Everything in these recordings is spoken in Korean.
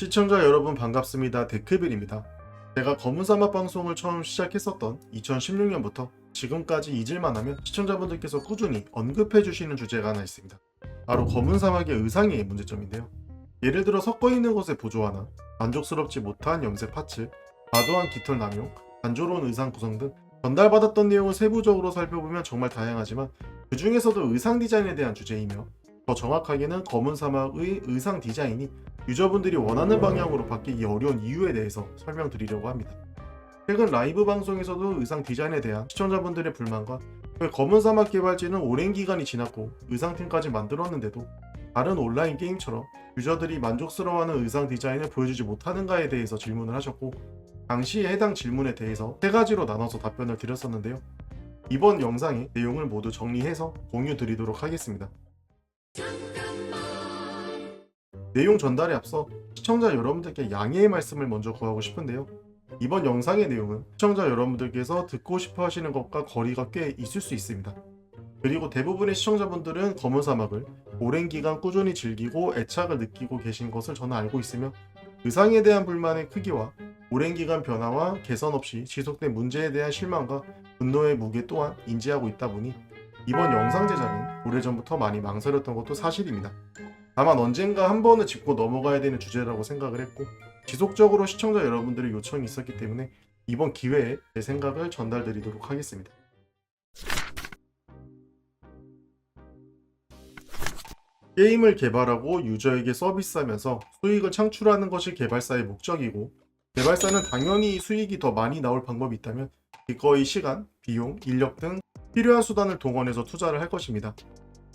시청자 여러분 반갑습니다. 데크빌입니다. 제가 검은사막 방송을 처음 시작했었던 2016년부터 지금까지 잊을만하면 시청자분들께서 꾸준히 언급해 주시는 주제가 하나 있습니다. 바로 검은사막의 의상의 문제점인데요. 예를 들어 섞어 있는 것의 보조 하나, 만족스럽지 못한 염색 파츠, 과도한 깃털 남용, 단조로운 의상 구성 등 전달받았던 내용을 세부적으로 살펴보면 정말 다양하지만 그 중에서도 의상 디자인에 대한 주제이며 더 정확하게는 검은 사막의 의상 디자인이 유저분들이 원하는 방향으로 바뀌기 어려운 이유에 대해서 설명드리려고 합니다. 최근 라이브 방송에서도 의상 디자인에 대한 시청자분들의 불만과 왜 검은 사막 개발진은 오랜 기간이 지났고 의상팀까지 만들었는데도 다른 온라인 게임처럼 유저들이 만족스러워하는 의상 디자인을 보여주지 못하는가에 대해서 질문을 하셨고 당시에 해당 질문에 대해서 세 가지로 나눠서 답변을 드렸었는데요. 이번 영상의 내용을 모두 정리해서 공유 드리도록 하겠습니다. 내용 전달에 앞서 시청자 여러분들께 양해의 말씀을 먼저 구하고 싶은데요. 이번 영상의 내용은 시청자 여러분들께서 듣고 싶어 하시는 것과 거리가 꽤 있을 수 있습니다. 그리고 대부분의 시청자분들은 검은 사막을 오랜 기간 꾸준히 즐기고 애착을 느끼고 계신 것을 저는 알고 있으며 의상에 대한 불만의 크기와 오랜 기간 변화와 개선 없이 지속된 문제에 대한 실망과 분노의 무게 또한 인지하고 있다 보니 이번 영상 제작은 오래전부터 많이 망설였던 것도 사실입니다. 다만 언젠가 한 번은 짚고 넘어가야 되는 주제라고 생각을 했고 지속적으로 시청자 여러분들의 요청이 있었기 때문에 이번 기회에 제 생각을 전달드리도록 하겠습니다. 게임을 개발하고 유저에게 서비스하면서 수익을 창출하는 것이 개발사의 목적이고 개발사는 당연히 수익이 더 많이 나올 방법이 있다면 기꺼이 시간, 비용, 인력 등 필요한 수단을 동원해서 투자를 할 것입니다.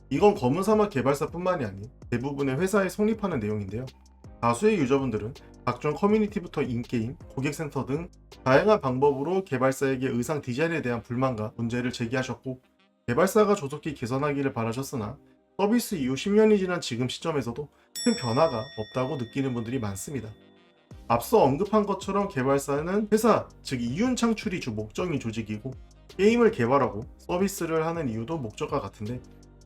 이건 검은 사막 개발사뿐만이 아닌 대부분의 회사에 성립하는 내용인데요. 다수의 유저분들은 각종 커뮤니티부터 인게임, 고객센터 등 다양한 방법으로 개발사에게 의상 디자인에 대한 불만과 문제를 제기하셨고 개발사가 조속히 개선하기를 바라셨으나 서비스 이후 10년이 지난 지금 시점에서도 큰 변화가 없다고 느끼는 분들이 많습니다. 앞서 언급한 것처럼 개발사는 회사, 즉 이윤 창출이 주 목적인 조직이고 게임을 개발하고 서비스를 하는 이유도 목적과 같은데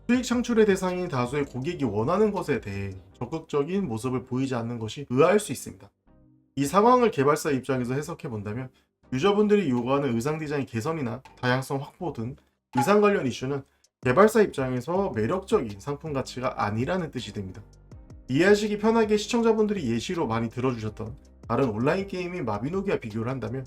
수익 창출의 대상인 다수의 고객이 원하는 것에 대해 적극적인 모습을 보이지 않는 것이 의아할 수 있습니다. 이 상황을 개발사 입장에서 해석해 본다면 유저분들이 요구하는 의상 디자인 개선이나 다양성 확보 등 의상 관련 이슈는 개발사 입장에서 매력적인 상품 가치가 아니라는 뜻이 됩니다. 이해하시기 편하게 시청자분들이 예시로 많이 들어주셨던 다른 온라인 게임인 마비노기와 비교를 한다면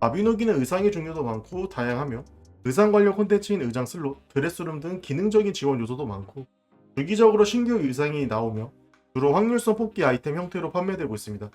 마비노기는 의상의 종류도 많고 다양하며 의상 관련 콘텐츠인 의장 슬롯, 드레스룸 등 기능적인 지원 요소도 많고 주기적으로 신규 의상이 나오며 주로 확률성 뽑기 아이템 형태로 판매되고 있습니다.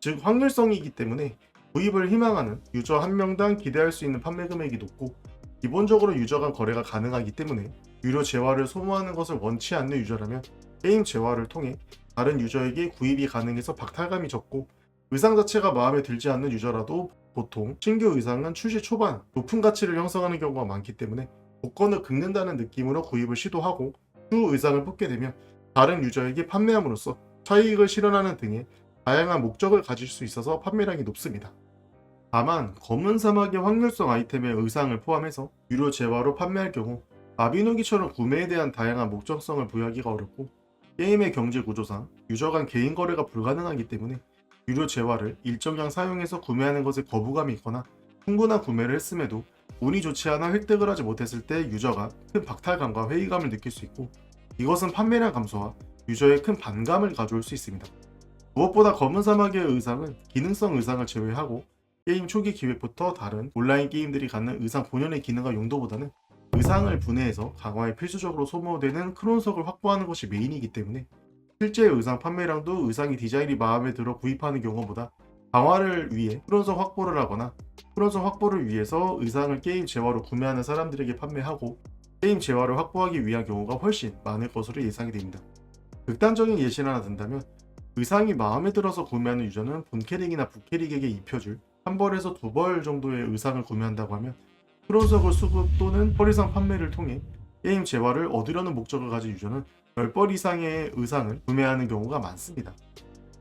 즉 확률성이기 때문에 구입을 희망하는 유저 한 명당 기대할 수 있는 판매 금액이 높고 기본적으로 유저 간 거래가 가능하기 때문에 유료 재화를 소모하는 것을 원치 않는 유저라면 게임 재화를 통해 다른 유저에게 구입이 가능해서 박탈감이 적고 의상 자체가 마음에 들지 않는 유저라도 보통 신규 의상은 출시 초반 높은 가치를 형성하는 경우가 많기 때문에 복권을 긁는다는 느낌으로 구입을 시도하고 주 의상을 뽑게 되면 다른 유저에게 판매함으로써 차익을 실현하는 등의 다양한 목적을 가질 수 있어서 판매량이 높습니다. 다만 검은 사막의 확률성 아이템의 의상을 포함해서 유료 재화로 판매할 경우 마비노기처럼 구매에 대한 다양한 목적성을 부여하기가 어렵고 게임의 경제 구조상 유저 간 개인 거래가 불가능하기 때문에 유료 재화를 일정량 사용해서 구매하는 것에 거부감이 있거나 충분한 구매를 했음에도 운이 좋지 않아 획득을 하지 못했을 때 유저가 큰 박탈감과 회의감을 느낄 수 있고 이것은 판매량 감소와 유저의 큰 반감을 가져올 수 있습니다. 무엇보다 검은 사막의 의상은 기능성 의상을 제외하고 게임 초기 기획부터 다른 온라인 게임들이 갖는 의상 본연의 기능과 용도보다는 의상을 분해해서 강화에 필수적으로 소모되는 크론석을 확보하는 것이 메인이기 때문에 실제 의상 판매량도 의상이 디자인이 마음에 들어 구입하는 경우보다 강화를 위해 크론석 확보를 하거나 크론석 확보를 위해서 의상을 게임 재화로 구매하는 사람들에게 판매하고 게임 재화를 확보하기 위한 경우가 훨씬 많을 것으로 예상이 됩니다. 극단적인 예시를 하나 든다면 의상이 마음에 들어서 구매하는 유저는 본캐릭이나 부캐릭에게 입혀줄 한 벌에서 두 벌 정도의 의상을 구매한다고 하면 크론석을 수급 또는 펄이상 판매를 통해 게임 재화를 얻으려는 목적을 가진 유저는 10벌 이상의 의상을 구매하는 경우가 많습니다.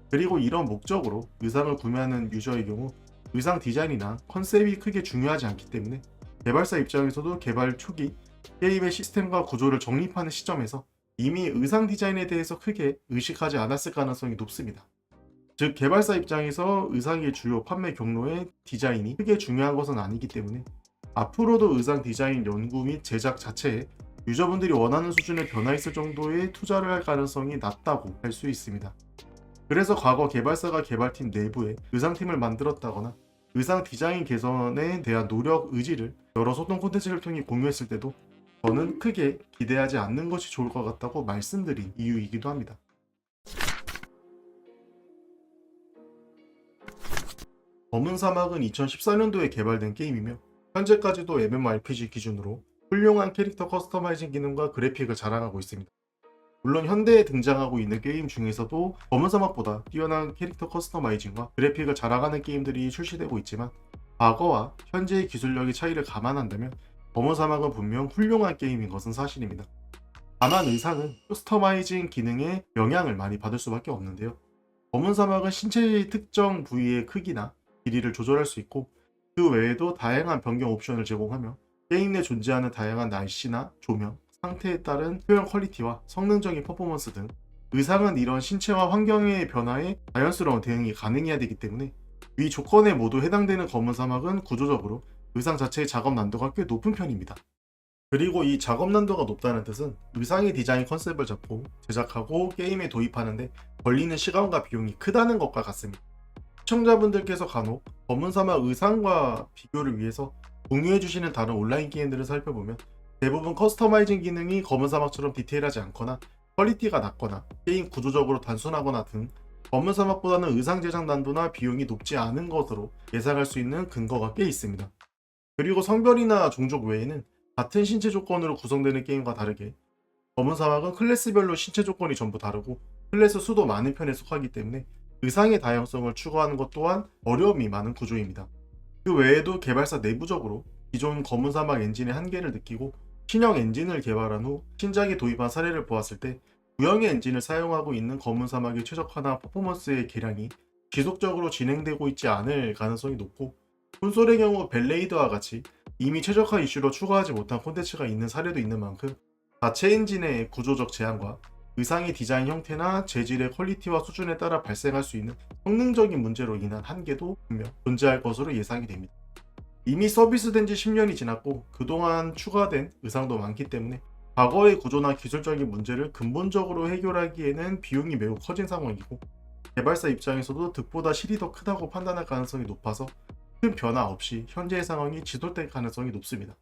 그리고 이런 목적으로 의상을 구매하는 유저의 경우 의상 디자인이나 컨셉이 크게 중요하지 않기 때문에 개발사 입장에서도 개발 초기 게임의 시스템과 구조를 정립하는 시점에서 이미 의상 디자인에 대해서 크게 의식하지 않았을 가능성이 높습니다. 즉 개발사 입장에서 의상의 주요 판매 경로의 디자인이 크게 중요한 것은 아니기 때문에 앞으로도 의상 디자인 연구 및 제작 자체에 유저분들이 원하는 수준에 변화했을 정도의 투자를 할 가능성이 낮다고 할 수 있습니다. 그래서 과거 개발사가 개발팀 내부에 의상팀을 만들었다거나 의상 디자인 개선에 대한 노력 의지를 여러 소통 콘텐츠를 통해 공유했을 때도 저는 크게 기대하지 않는 것이 좋을 것 같다고 말씀드린 이유이기도 합니다. 검은 사막은 2014년도에 개발된 게임이며 현재까지도 MMORPG 기준으로 훌륭한 캐릭터 커스터마이징 기능과 그래픽을 자랑하고 있습니다. 물론 현대에 등장하고 있는 게임 중에서도 검은 사막보다 뛰어난 캐릭터 커스터마이징과 그래픽을 자랑하는 게임들이 출시되고 있지만 과거와 현재의 기술력의 차이를 감안한다면 검은 사막은 분명 훌륭한 게임인 것은 사실입니다. 다만 의상은 커스터마이징 기능에 영향을 많이 받을 수밖에 없는데요. 검은 사막은 신체의 특정 부위의 크기나 길이를 조절할 수 있고 그 외에도 다양한 변경 옵션을 제공하며 게임 내 존재하는 다양한 날씨나 조명, 상태에 따른 표현 퀄리티와 성능적인 퍼포먼스 등 의상은 이런 신체와 환경의 변화에 자연스러운 대응이 가능해야 되기 때문에 위 조건에 모두 해당되는 검은 사막은 구조적으로 의상 자체의 작업 난도가 꽤 높은 편입니다. 그리고 이 작업 난도가 높다는 뜻은 의상의 디자인 컨셉을 잡고 제작하고 게임에 도입하는데 걸리는 시간과 비용이 크다는 것과 같습니다. 시청자분들께서 간혹 검은 사막 의상과 비교를 위해서 공유해주시는 다른 온라인 게임들을 살펴보면 대부분 커스터마이징 기능이 검은 사막처럼 디테일하지 않거나 퀄리티가 낮거나 게임 구조적으로 단순하거나 등 검은 사막보다는 의상 제작 난도나 비용이 높지 않은 것으로 예상할 수 있는 근거가 꽤 있습니다. 그리고 성별이나 종족 외에는 같은 신체 조건으로 구성되는 게임과 다르게 검은 사막은 클래스별로 신체 조건이 전부 다르고 클래스 수도 많은 편에 속하기 때문에 의상의 다양성을 추구하는 것 또한 어려움이 많은 구조입니다. 그 외에도 개발사 내부적으로 기존 검은 사막 엔진의 한계를 느끼고 신형 엔진을 개발한 후 신작에 도입한 사례를 보았을 때 구형의 엔진을 사용하고 있는 검은 사막의 최적화나 퍼포먼스의 개량이 지속적으로 진행되고 있지 않을 가능성이 높고 콘솔의 경우 벨레이드와 같이 이미 최적화 이슈로 추가하지 못한 콘텐츠가 있는 사례도 있는 만큼 자체 엔진의 구조적 제한과 의상의 디자인 형태나 재질의 퀄리티와 수준에 따라 발생할 수 있는 성능적인 문제로 인한 한계도 분명 존재할 것으로 예상이 됩니다. 이미 서비스된 지 10년이 지났고 그동안 추가된 의상도 많기 때문에 과거의 구조나 기술적인 문제를 근본적으로 해결하기에는 비용이 매우 커진 상황이고 개발사 입장에서도 득보다 실이 더 크다고 판단할 가능성이 높아서 큰 변화 없이 현재의 상황이 지속될 가능성이 높습니다.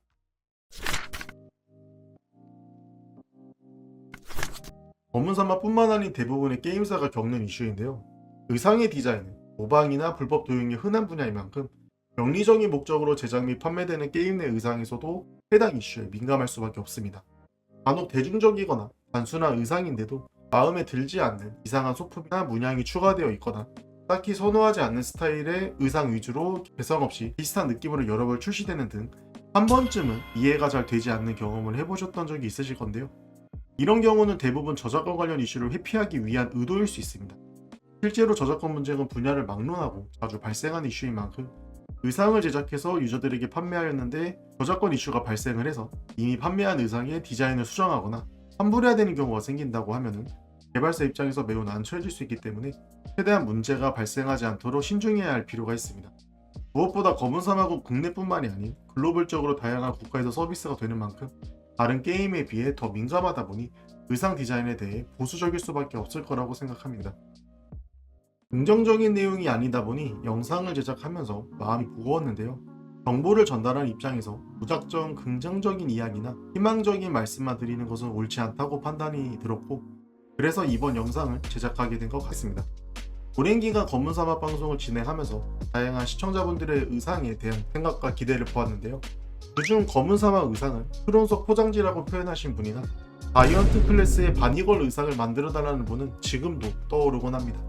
검은 사막뿐만 아닌 대부분의 게임사가 겪는 이슈인데요. 의상의 디자인은 모방이나 불법 도용이 흔한 분야인 만큼 명리적인 목적으로 제작 및 판매되는 게임 내 의상에서도 해당 이슈에 민감할 수밖에 없습니다. 간혹 대중적이거나 단순한 의상인데도 마음에 들지 않는 이상한 소품이나 문양이 추가되어 있거나 딱히 선호하지 않는 스타일의 의상 위주로 개성 없이 비슷한 느낌으로 여러 벌 출시되는 등 한 번쯤은 이해가 잘 되지 않는 경험을 해보셨던 적이 있으실 건데요. 이런 경우는 대부분 저작권 관련 이슈를 회피하기 위한 의도일 수 있습니다. 실제로 저작권 문제는 분야를 막론하고 자주 발생하는 이슈인 만큼 의상을 제작해서 유저들에게 판매하였는데 저작권 이슈가 발생을 해서 이미 판매한 의상의 디자인을 수정하거나 환불해야 되는 경우가 생긴다고 하면은 개발사 입장에서 매우 난처해질 수 있기 때문에 최대한 문제가 발생하지 않도록 신중해야 할 필요가 있습니다. 무엇보다 검은 사막은 국내뿐만이 아닌 글로벌적으로 다양한 국가에서 서비스가 되는 만큼 다른 게임에 비해 더 민감하다 보니 의상 디자인에 대해 보수적일 수밖에 없을 거라고 생각합니다. 긍정적인 내용이 아니다 보니 영상을 제작하면서 마음이 무거웠는데요. 정보를 전달하는 입장에서 무작정 긍정적인 이야기나 희망적인 말씀만 드리는 것은 옳지 않다고 판단이 들었고 그래서 이번 영상을 제작하게 된 것 같습니다. 오랜 기간 검은 사막 방송을 진행하면서 다양한 시청자분들의 의상에 대한 생각과 기대를 보았는데요. 그중 검은 사막 의상을 크론석 포장지라고 표현하신 분이나 바이언트 클래스의 바니걸 의상을 만들어달라는 분은 지금도 떠오르곤 합니다.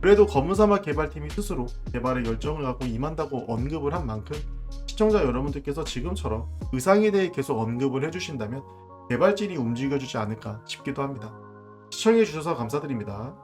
그래도 검은 사막 개발팀이 스스로 개발에 열정을 갖고 임한다고 언급을 한 만큼 시청자 여러분들께서 지금처럼 의상에 대해 계속 언급을 해주신다면 개발진이 움직여주지 않을까 싶기도 합니다. 시청해주셔서 감사드립니다.